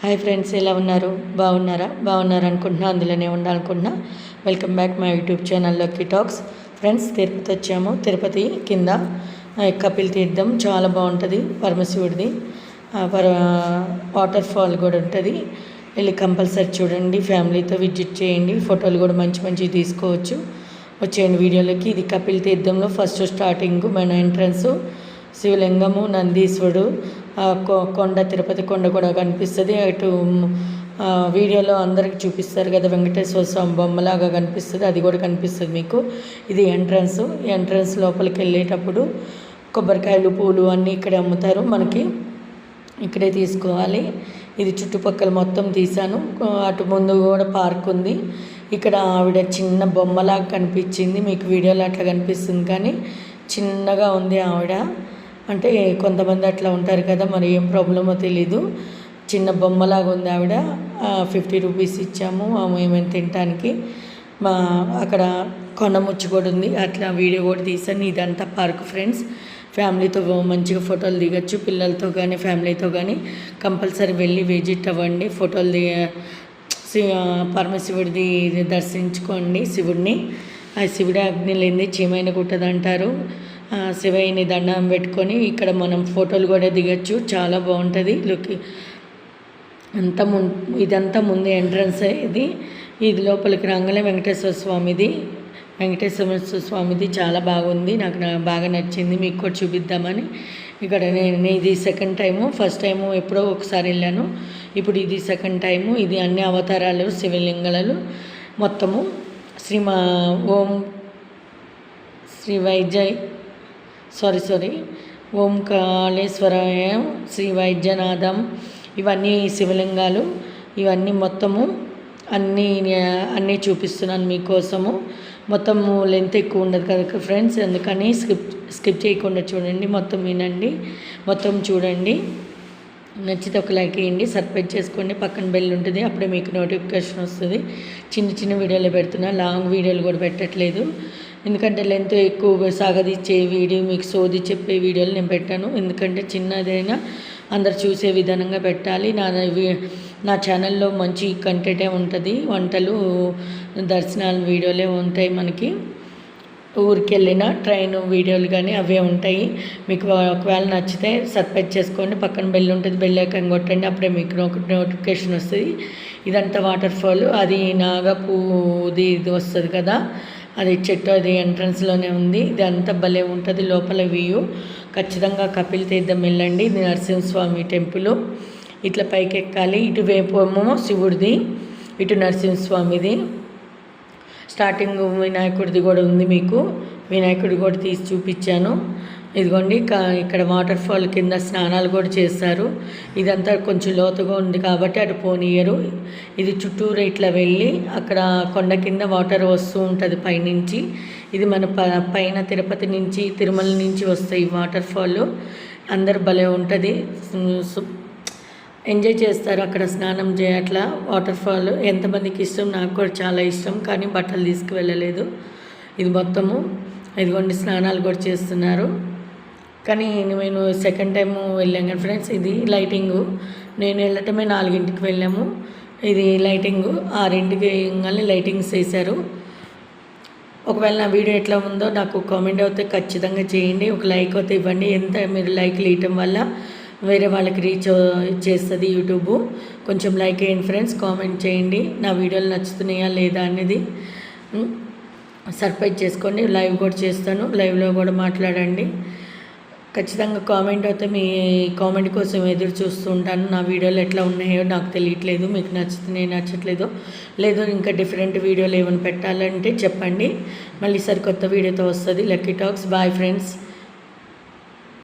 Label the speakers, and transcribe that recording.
Speaker 1: Hi friends ఎలా ఉన్నారు? బాగున్నారా? బాగున్నారు అనుకుంటున్నా అందులోనే ఉండాలనుకుంటున్నా. వెల్కమ్ బ్యాక్ మై యూట్యూబ్ ఛానల్లోకి టాక్స్ ఫ్రెండ్స్ తిరుపతి వచ్చాము. తిరుపతి కింద కపిల్ తీర్థం చాలా బాగుంటుంది పరమశివుడిది. పర వాటర్ ఫాల్ కూడా ఉంటుంది. వెళ్ళి కంపల్సరీ చూడండి ఫ్యామిలీతో విజిట్ చేయండి ఫోటోలు కూడా మంచి మంచివి తీసుకోవచ్చు. వచ్చేయండి వీడియోలోకి. ఇది కపిల్ తీర్థంలో ఫస్ట్ స్టార్టింగ్ మన ఎంట్రన్స్. శివలింగము నందీశ్వరుడు కొండ తిరుపతి కొండ కూడా కనిపిస్తుంది. అటు వీడియోలో అందరికి చూపిస్తారు కదా వెంకటేశ్వర స్వామి బొమ్మలాగా కనిపిస్తుంది. అది కూడా కనిపిస్తుంది మీకు. ఇది ఎంట్రన్స్. ఎంట్రన్స్ లోపలికి వెళ్ళేటప్పుడు కొబ్బరికాయలు పూలు అన్నీ ఇక్కడే అమ్ముతారు మనకి. ఇక్కడే తీసుకోవాలి. ఇది చుట్టుపక్కల మొత్తం తీశాను. అటు ముందు కూడా పార్క్ ఉంది. ఇక్కడ ఆవిడ చిన్న బొమ్మలాగా కనిపించింది. మీకు వీడియోలో అట్లా కనిపిస్తుంది కానీ చిన్నగా ఉంది ఆవిడ. అంటే కొంతమంది అట్లా ఉంటారు కదా మరి ఏం ప్రాబ్లమో తెలీదు. చిన్న బొమ్మలాగా ఉంది ఆవిడ. ఫిఫ్టీ రూపీస్ ఇచ్చాము ఆమె ఏమైనా తినటానికి. మా అక్కడ కొండముచ్చు కూడా ఉంది. అట్లా వీడియో కూడా తీసాను ఇదంతా పార్క్ ఫ్రెండ్స్. ఫ్యామిలీతో మంచిగా ఫోటోలు దిగచ్చు. పిల్లలతో కానీ ఫ్యామిలీతో కానీ కంపల్సరీ వెళ్ళి విజిట్ అవ్వండి. ఫోటోలు దిగ పరమశివుడిది దర్శించుకోండి శివుడిని. ఆ శివుడి అగ్ని లేని చీమైన కుట్టదంటారు శివయ్యని దండం పెట్టుకొని ఇక్కడ మనం ఫోటోలు కూడా దిగచ్చు. చాలా బాగుంటుంది. లుక్ అంతా ము ఇదంతా ముందు ఎంట్రన్స్ ఇది. ఇది లోపలికి రంగలే వెంకటేశ్వర స్వామిది. వెంకటేశ్వర స్వామిది చాలా బాగుంది. నాకు బాగా నచ్చింది. మీకు కూడా చూపిద్దామని. ఇక్కడ నేను ఇది సెకండ్ టైము ఫస్ట్ టైము ఎప్పుడో ఒకసారి వెళ్ళాను. ఇప్పుడు ఇది సెకండ్ టైము ఇది అన్ని అవతారాలు శివలింగాలు మొత్తము. శ్రీమా ఓం శ్రీ వైజయ్ సారీ సారీ ఓంకాళేశ్వరాయ శ్రీ వైద్యనాథం. ఇవన్నీ శివలింగాలు. ఇవన్నీ మొత్తము అన్నీ అన్నీ చూపిస్తున్నాను మీకోసము. మొత్తము లెంత్ ఎక్కువ ఉండదు కదా ఫ్రెండ్స్ అందుకని స్కిప్ స్కిప్ చేయకుండా చూడండి. మొత్తం వినండి. మొత్తం చూడండి. నచ్చితే ఒక లైక్ వేయండి. సబ్స్క్రైబ్ చేసుకోండి. పక్కన బెల్ ఉంటుంది. అప్పుడే మీకు నోటిఫికేషన్ వస్తుంది. చిన్న చిన్న వీడియోలు పెడుతున్నా. లాంగ్ వీడియోలు కూడా పెట్టట్లేదు. ఎందుకంటే లెంత్ ఎక్కువగా సాగదీచ్చే వీడియో మీకు సోది చెప్పే వీడియోలు నేను పెట్టాను. ఎందుకంటే చిన్నదైనా అందరు చూసే విధానంగా పెట్టాలి. నా నా ఛానల్లో మంచి కంటెంటే ఉంటుంది. వంటలు దర్శనాలు వీడియోలే ఉంటాయి మనకి. ఊరికి వెళ్ళిన ట్రైన్ వీడియోలు కానీ అవే ఉంటాయి. మీకు ఒకవేళ నచ్చితే సబ్స్క్రైబ్ చేసుకోండి. పక్కన బెల్ ఉంటుంది బెల్ ఐకాన్ కొట్టండి. అప్పుడే మీకు నోటి నోటిఫికేషన్ వస్తుంది. ఇదంతా వాటర్ ఫాల్ అది నాగపూది ఇది వస్తుంది కదా. అది చెట్టు అది ఎంట్రన్స్లోనే ఉంది. ఇది అంతా భలే ఉంటుంది. లోపల వ్యూ ఖచ్చితంగా కపిల్ తీర్థం వెళ్ళండి. ఇది నరసింహస్వామి టెంపుల్. ఇట్లా పైకి ఎక్కాలి ఇటువైపు ఏమో శివుడిది. ఇటు నరసింహస్వామిది. స్టార్టింగ్ వినాయకుడిది కూడా ఉంది మీకు. వినాయకుడి కూడా తీసి చూపించాను. ఇదిగోండి ఇక్కడ వాటర్ ఫాల్ కింద స్నానాలు కూడా చేస్తారు ఇదంతా కొంచెం లోతుగా ఉంది కాబట్టి అటు పోనీయరు. ఇది చుట్టూరు ఇట్లా వెళ్ళి అక్కడ కొండ కింద వాటర్ వస్తూ ఉంటుంది పైనుంచి. ఇది మన ప పైన తిరుపతి నుంచి తిరుమల నుంచి వస్తాయి వాటర్ ఫాల్. అందరు భలే ఉంటుంది. ఎంజాయ్ చేస్తారు అక్కడ స్నానం చేయట్లా వాటర్ ఫాల్. ఎంతమందికి ఇష్టం? నాకు కూడా చాలా ఇష్టం కానీ బట్టలు తీసుకువెళ్ళలేదు. ఇది మొత్తము. ఇదిగోండి స్నానాలు కూడా చేస్తున్నారు. కానీ నేను సెకండ్ టైం వెళ్ళాను కానీ ఫ్రెండ్స్ ఇది లైటింగు నేను వెళ్ళటమే నాలుగింటికి వెళ్ళాము. ఇది లైటింగు ఆరింటికి కానీ లైటింగ్స్ వేశారు. ఒకవేళ నా వీడియో ఎట్లా ఉందో నాకు కామెంట్ అయితే ఖచ్చితంగా చేయండి. ఒక లైక్ అయితే ఇవ్వండి. ఎంత మీరు లైక్లు ఇవ్వటం వల్ల వేరే వాళ్ళకి రీచ్ చేస్తుంది యూట్యూబ్ కొంచెం లైక్ వేయండి ఫ్రెండ్స్ కామెంట్ చేయండి. నా వీడియోలు నచ్చుతున్నాయా లేదా అనేది సర్ప్రైజ్ చేసుకోండి. లైవ్ కూడా చేస్తాను. లైవ్లో కూడా మాట్లాడండి. ఖచ్చితంగా కామెంట్ అయితే మీ కామెంట్ కోసం ఎదురు చూస్తూ ఉంటాను నా వీడియోలు ఎట్లా ఉన్నాయో నాకు తెలియట్లేదు. మీకు నచ్చుతున్నాయి నచ్చట్లేదో. లేదో ఇంకా డిఫరెంట్ వీడియోలు ఏమైనా పెట్టాలంటే చెప్పండి. మళ్ళీ సరికొత్త వీడియోతో వస్తుంది. Lucky talks bye friends